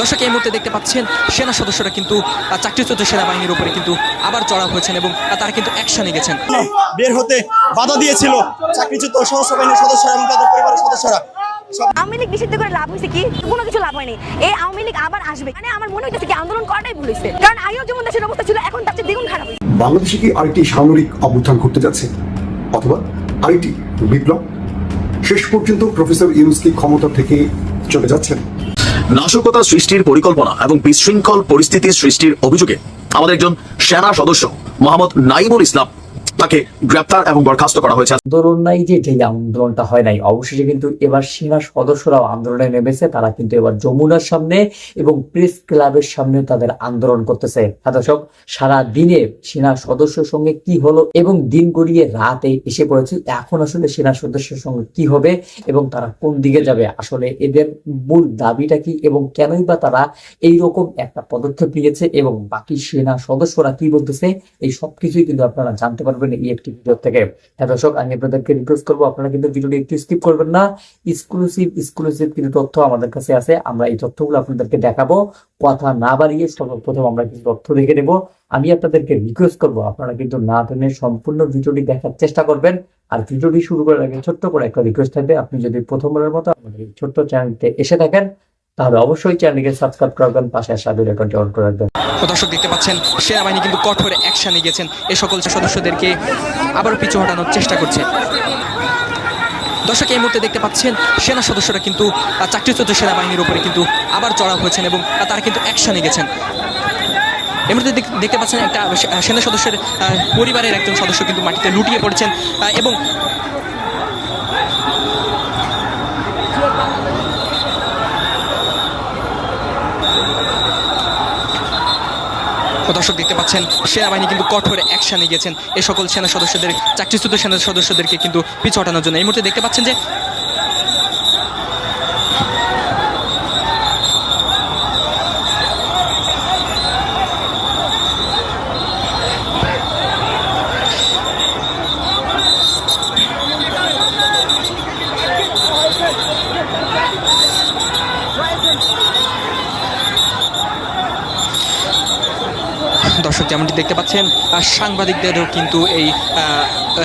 দর্শক এই মুহূর্তে দেখতে পাচ্ছেন সেনা সদস্যরা কিন্তু আহ, চাকরিচ্যুত সেনাবাহিনীর উপরে কিন্তু আবার চড়া হয়েছেন এবং তারা কিন্তু অ্যাকশনে গেছেন। বের হতে বাধা দিয়েছিল চাকরিচ্যুত সশস্ত্র বাহিনীর সদস্যরা এবং তাদের পরিবারের সদস্যরা। আওয়ামী লীগ নিষিদ্ধ করে লাভ হয়েছে কি? কোনো কিছু লাভ হয়নি। এই আওয়ামী লীগ আবার আসবে। মানে আমার মনে হইতেছে কি আন্দোলন করাটাই ভুল হয়েছে কারণ আগেও যেমন দেশের অবস্থা ছিল এখন তার চেয়ে দ্বিগুণ খারাপ। বাংলাদেশে কি আরেকটি সামরিক অভ্যুত্থান ঘটতে যাচ্ছে? অথবা আরেকটি বিপ্লব? শেষ পর্যন্ত প্রফেসর ইউনুস কি ক্ষমতা থেকে চলে যাচ্ছেন। নাশকতা সৃষ্টির পরিকল্পনা এবং বিশৃঙ্খল পরিস্থিতি সৃষ্টির অভিযোগে আমাদের একজন সেনা সদস্য মোহাম্মদ নাইমুল ইসলাম তাকে গ্রেপ্তার এবং বরখাস্ত করা হয়েছে। আন্দোলন নাই যে যে আন্দোলনটা হয় নাই, অবশেষে কিন্তু এবার সেনা সদস্যরাও আন্দোলনে নেমেছে, তারা কিন্তু এবার যমুনার সামনে এবং প্রেস ক্লাবের সামনে তাদের আন্দোলন করতেছে। হ্যাঁ দর্শক, সারা দিনে সেনা সদস্যের সঙ্গে কি হলো এবং দিন গড়িয়ে রাতে এসে পড়েছে, এখন আসলে সেনা সদস্যের সঙ্গে কি হবে এবং তারা কোন দিকে যাবে, আসলে এদের মূল দাবিটা কি এবং কেনই বা তারা এই রকম একটা পদক্ষেপ নিয়েছে এবং বাকি সেনা সদস্যরা কি বলতেছে, এই সবকিছুই কিন্তু আপনারা জানতে পারবেন। এই একটি ভিডিও থেকে। হ্যাঁ দর্শক, আমি আপনাদেরকে রিকোয়েস্ট করব, আপনারা কিন্তু ভিডিওটি একটু স্কিপ করবেন না। এক্সক্লুসিভ এক্সক্লুসিভ কিছু তথ্য আমাদের কাছে আছে, আমরা এই তথ্যগুলো আপনাদেরকে দেখাবো। কথা না বাড়িয়ে সর্বপ্রথম আমরা কিছু তথ্য দেখে নেব। আমি আপনাদেরকে রিকোয়েস্ট করব, আপনারা কিন্তু না টেনে সম্পূর্ণ ভিডিওটি দেখার চেষ্টা করবেন। আর ভিডিওটি শুরু করার আগে ছোট্ট করে একটা রিকোয়েস্ট থাকবে, আপনি যদি প্রথমবারের মতো আমাদের ছোট্ট চ্যানেলতে এসে থাকেন তাহলে অবশ্যই চ্যানেলকে সাবস্ক্রাইব করবেন পাশে আসা আইকনটি অন করে রাখবেন। দর্শক, দেখতে পাচ্ছেন, সেনাবাহিনী কিন্তু কঠোর অ্যাকশনে গেছেন এই সকল সদস্যদেরকে আবারও পিছু হটানোর চেষ্টা করছে। দর্শক, এই মুহূর্তে দেখতে পাচ্ছেন, সেনা সদস্যরা কিন্তু চাকরিচ্যুত সেনাবাহিনীর উপরে কিন্তু আবার চড়া হয়েছেন এবং তারা কিন্তু অ্যাকশনে গেছেন। দেখ- দেখতে পাচ্ছেন একটা সেনা সদস্যের পরিবারের একজন সদস্য কিন্তু মাটিতে লুটিয়ে পড়েছেন এবং দর্শক দেখতে পাচ্ছেন, সেনাবাহিনী কিন্তু কঠোর অ্যাকশানে গিয়েছেন এ সকল সেনা সদস্যদের, চাকরিচ্যুত সেনা সদস্যদেরকে কিন্তু পিছু হটানোর জন্য। এই মুহূর্তে দেখতে পাচ্ছেন যে দর্শক যেমনটি দেখতে পাচ্ছেন সাংবাদিকদেরও কিন্তু এই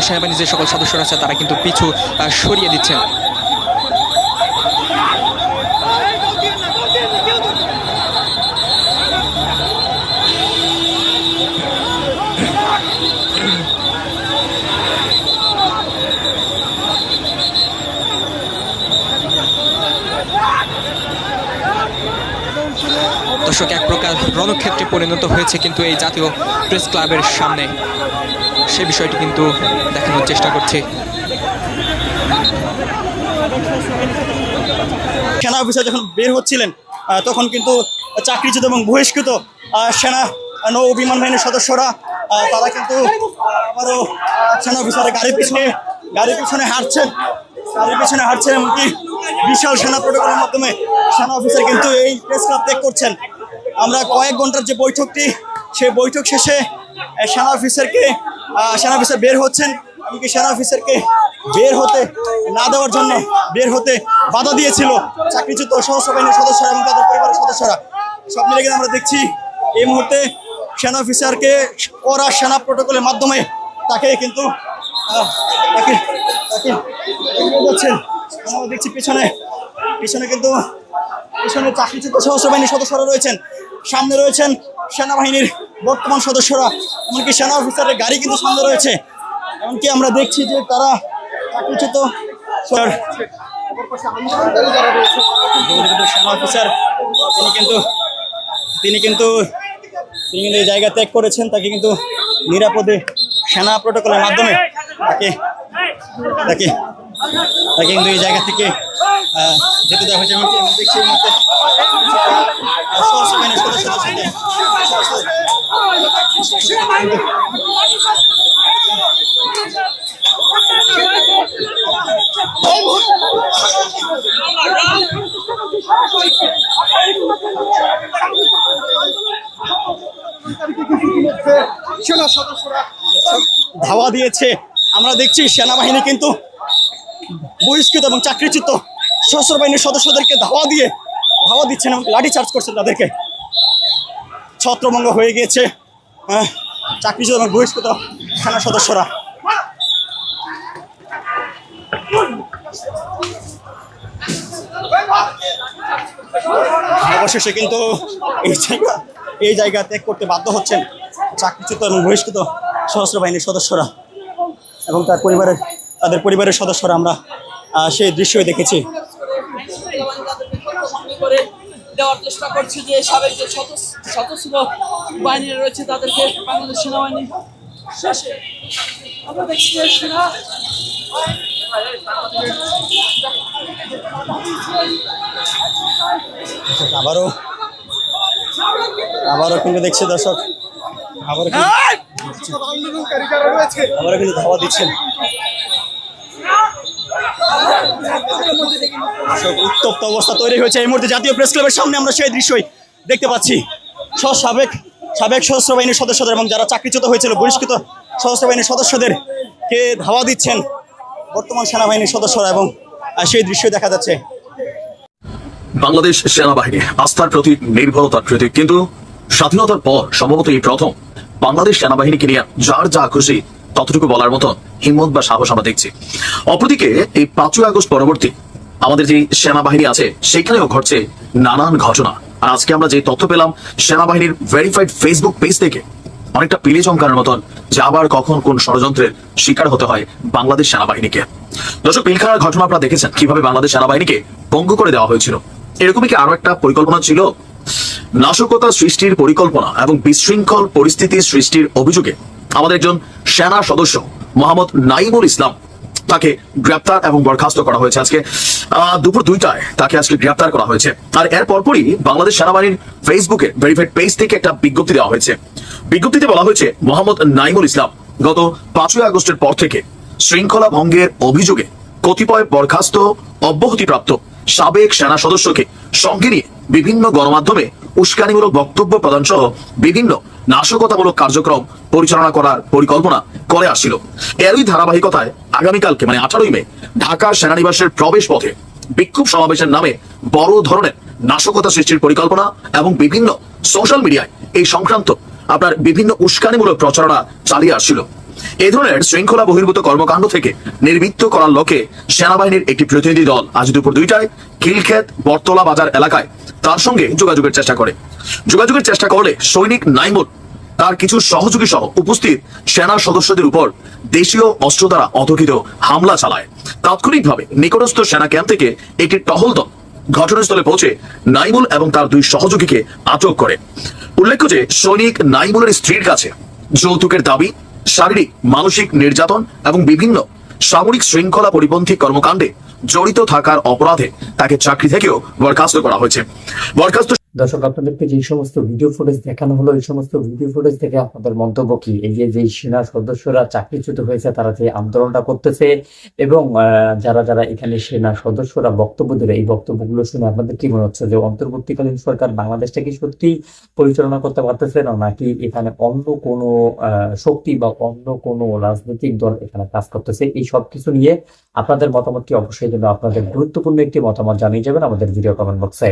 সেনাবাহিনীর যে সকল সদস্যরা আছে, তারা কিন্তু পিছু সরিয়ে দিচ্ছেন। রণক্ষেত্রে পরিণত হয়েছে কিন্তু এই জাতীয় প্রেস ক্লাবের সামনে সে বিষয়টি কিন্তু দেখানোর চেষ্টা করছে। সেনা অফিসার যখন বের হচ্ছিলেন তখন কিন্তু চাকরিচ্যুত এবং বহিষ্কৃত সেনা নৌ বিমান বাহিনীর সদস্যরা তারা কিন্তু আবারও সেনা অফিসারের গাড়ির পিছনে গাড়ির পিছনে হাঁটছেন গাড়ির পিছনে হাঁটছেন এমনকি বিশাল সেনা প্রোটোকলের মাধ্যমে সেনা অফিসার কিন্তু এই প্রেস ক্লাব ত্যাগ করছেন। আমরা কয়েক ঘণ্টার যে বৈঠকটি, সে বৈঠক শেষে সেনা অফিসারকে সেনা অফিসার বের হচ্ছেন এমনকি সেনা অফিসারকে বের হতে না দেওয়ার জন্য বের হতে বাধা দিয়েছিল চাকরিচ্যুত সশস্ত্র বাহিনীর সদস্যরা এবং তাদের পরিবারের সদস্যরা। সব মিলে কিন্তু আমরা দেখছি এই মুহূর্তে সেনা অফিসারকে করা সেনা প্রোটোকলের মাধ্যমে তাকে কিন্তু তাকে তাকে আমরা দেখছি পিছনে পিছনে কিন্তু, পিছনে চাকরিচ্যুত সশস্ত্র বাহিনীর সদস্যরা রয়েছেন। সামনে রয়েছেন সেনাবাহিনীর বর্তমান সদস্যরা, এমনকি সেনা অফিসারের গাড়ি কিন্তু সামনে রয়েছে। এমনকি আমরা দেখছি যে তারা চাকরিচ্যুত স্যার সেনা অফিসার, তিনি কিন্তু তিনি কিন্তু তিনি কিন্তু এই জায়গা ত্যাগ করেছেন, তাকে কিন্তু নিরাপদে সেনা প্রোটোকলের মাধ্যমে তাকে তাকে তাকে কিন্তু এই জায়গা থেকে যেতে দেওয়া হয়েছে এমনকি আমরা দেখছি বাহিনীর সেনা সদস্যরা ধাওয়া দিয়েছে। আমরা দেখছি সেনাবাহিনী কিন্তু বহিষ্কৃত এবং চাকরিচ্যুত। সশস্ত্র বাহিনীর সদস্যদেরকে ধাওয়া দিয়ে ধাওয়া দিচ্ছেন এবং লাঠি চার্জ করছেন তাদেরকে। ছত্রভঙ্গ হয়ে গিয়েছে আহ, চাকরিচ্যুত এবং বহিষ্কৃত থানা সদস্যরা। অবশেষে কিন্তু এই জায়গা এই জায়গা ত্যাগ করতে বাধ্য হচ্ছেন চাকরিচ্যুত এবং বহিষ্কৃত সশস্ত্র বাহিনীর সদস্যরা এবং তার পরিবারের তাদের পরিবারের সদস্যরা আমরা সেই দৃশ্যই দেখেছি। দেওয়ার চেষ্টা করছে যে সাবেক যে সদস্য বাহিনীরা রয়েছে তাদেরকে বাংলাদেশ সেনাবাহিনী শেষে আমরা দেখছি যে সেনা আবারও আবারও কিন্তু দেখছে দর্শক আবারও কিন্তু আবারও কিন্তু ধাওয়া দিচ্ছেন। উত্তপ্ত অবস্থা তৈরি হয়েছে এই মুহূর্তে জাতীয় প্রেস ক্লাবের সামনে আমরা সেই দৃশ্যই দেখতে পাচ্ছি। সব সাবেক সাবেক সশস্ত্র বাহিনীর সদস্যদের এবং যারা চাকরিচ্যুত হয়েছিল, বহিষ্কৃত সশস্ত্র বাহিনীর সদস্যদের কে ধাওয়া দিচ্ছেন বর্তমান সেনাবাহিনীর সদস্যরা এবং সেই দৃশ্যই দেখা যাচ্ছে। বাংলাদেশ সেনাবাহিনী আস্থার প্রতীক, নির্ভরতার প্রতীক, কিন্তু স্বাধীনতার পর সম্ভবত এই প্রথম বাংলাদেশ সেনাবাহিনীকে নিয়ে যার যা খুশি ততটুকু বলার মতন হিম্মত বা সাহস আমরা দেখছি। অপরদিকে, এই পাঁচই আগস্ট পরবর্তী আমাদের যে সেনাবাহিনী আছে, সেখানেও ঘটছে নানান ঘটনা। আর আজকে আমরা যে তথ্য পেলাম, সেনাবাহিনীর ভেরিফাইড ফেসবুক পেজ থেকে অনেকটা পিলে চমকানোর মতন যে আবার কখন কোন ষড়যন্ত্রের শিকার হতে হয় বাংলাদেশ সেনাবাহিনীকে। দর্শক, পিলখানার ঘটনা আপনারা দেখেছেন, কীভাবে বাংলাদেশ সেনাবাহিনীকে পঙ্গু করে দেওয়া হয়েছিল। এরকমই কি আরও একটা পরিকল্পনা ছিল? নাশকতা সৃষ্টির পরিকল্পনা এবং বিশৃঙ্খল পরিস্থিতি সৃষ্টির অভিযোগে আমাদের একজন সেনা সদস্য, মোহাম্মদ নাইমুল ইসলাম, তাকে গ্রেপ্তার এবং বরখাস্ত করা হয়েছে আজকে। দুপুর দুইটায় তাকে আজকে গ্রেপ্তার করা হয়েছে। আর এর পরপরই বাংলাদেশ সেনাবাহিনীর ফেসবুকে ভেরিফাইড পেজ থেকে একটা বিজ্ঞপ্তি দেওয়া হয়েছে। বিজ্ঞপ্তিতে বলা হয়েছে, মোহাম্মদ নাইমুল ইসলাম গত পাঁচই আগস্টের পর থেকে শৃঙ্খলা ভঙ্গের অভিযোগে কতিপয় বরখাস্ত, অব্যাহতিপ্রাপ্ত সাবেক সেনা সদস্যকে সঙ্গে নিয়ে বিভিন্ন গণমাধ্যমে উস্কানিমূলক বক্তব্য প্রদান সহ বিভিন্ন নাশকতামূলক কার্যক্রম পরিচালনা করার পরিকল্পনা করে আসছিল। এরই ধারাবাহিকতায় আগামীকালকে মানে আঠারোই মে ঢাকা সেনানিবাসের প্রবেশ পথে বিক্ষোভ সমাবেশের নামে বড় ধরনের নাশকতা সৃষ্টির পরিকল্পনা এবং বিভিন্ন সোশ্যাল মিডিয়ায় এই সংক্রান্ত আপনার বিভিন্ন উস্কানিমূলক প্রচারণা চালিয়ে আসছিল। এই ধরনের শৃঙ্খলা বহির্ভূত কর্মকাণ্ড থেকে নির্বৃত্ত করার লক্ষ্যে সেনাবাহিনীর একটি প্রতিনিধি দল আজ দুপুর দুইটায় খিলক্ষেত, বটতলা বাজার এলাকায় তার সঙ্গে যোগাযোগের চেষ্টা করে। যোগাযোগের চেষ্টা করলে সৈনিক নাইমুল, তার কিছু সহযোগী সহ উপস্থিত সেনা সদস্যদের উপর দেশীয় অস্ত্র দ্বারা অতর্কিত হামলা চালায়। তাৎক্ষণিকভাবে নিকটস্থ সেনা ক্যাম্প থেকে একটি টহল দল ঘটনাস্থলে পৌঁছে নাইমুল এবং তার দুই সহযোগীকে আটক করে। উল্লেখ্য যে, সৈনিক নাইমুলের স্ত্রীর কাছে যৌতুকের দাবি শারীরিক, মানসিক নির্যাতন এবং বিভিন্ন সামরিক শৃঙ্খলা পরিপন্থী কর্মকাণ্ডে জড়িত থাকার অপরাধে তাকে চাকরি থেকেও বরখাস্ত করা হয়েছে। বরখাস্ত দর্শক, আপনাদেরকে যে সমস্ত ভিডিও ফুটেজ দেখানো হলো, এই সমস্ত ভিডিও ফুটেজ থেকে আপনাদের মন্তব্য কি? এই যে যে সেনা সদস্যরা চাকরিচ্যুত হয়েছে, তারা যে আন্দোলনটা করতেছে এবং যারা যারা এখানে সেনা সদস্যরা বক্তব্য দিলে, এই বক্তব্যগুলো শুনে আপনাদের কি মনে হচ্ছে যে অন্তর্বর্তীকালীন সরকার বাংলাদেশটা কি সত্যি পরিচালনা করতে পারতেছে না, নাকি এখানে অন্য কোনো শক্তি বা অন্য কোনো রাজনৈতিক দল এখানে কাজ করতেছে? এই সব কিছু নিয়ে আপনাদের মতামতটি অবশ্যই কিন্তু আপনাদের গুরুত্বপূর্ণ একটি মতামত জানিয়ে যাবেন আমাদের ভিডিও কমেন্ট বক্সে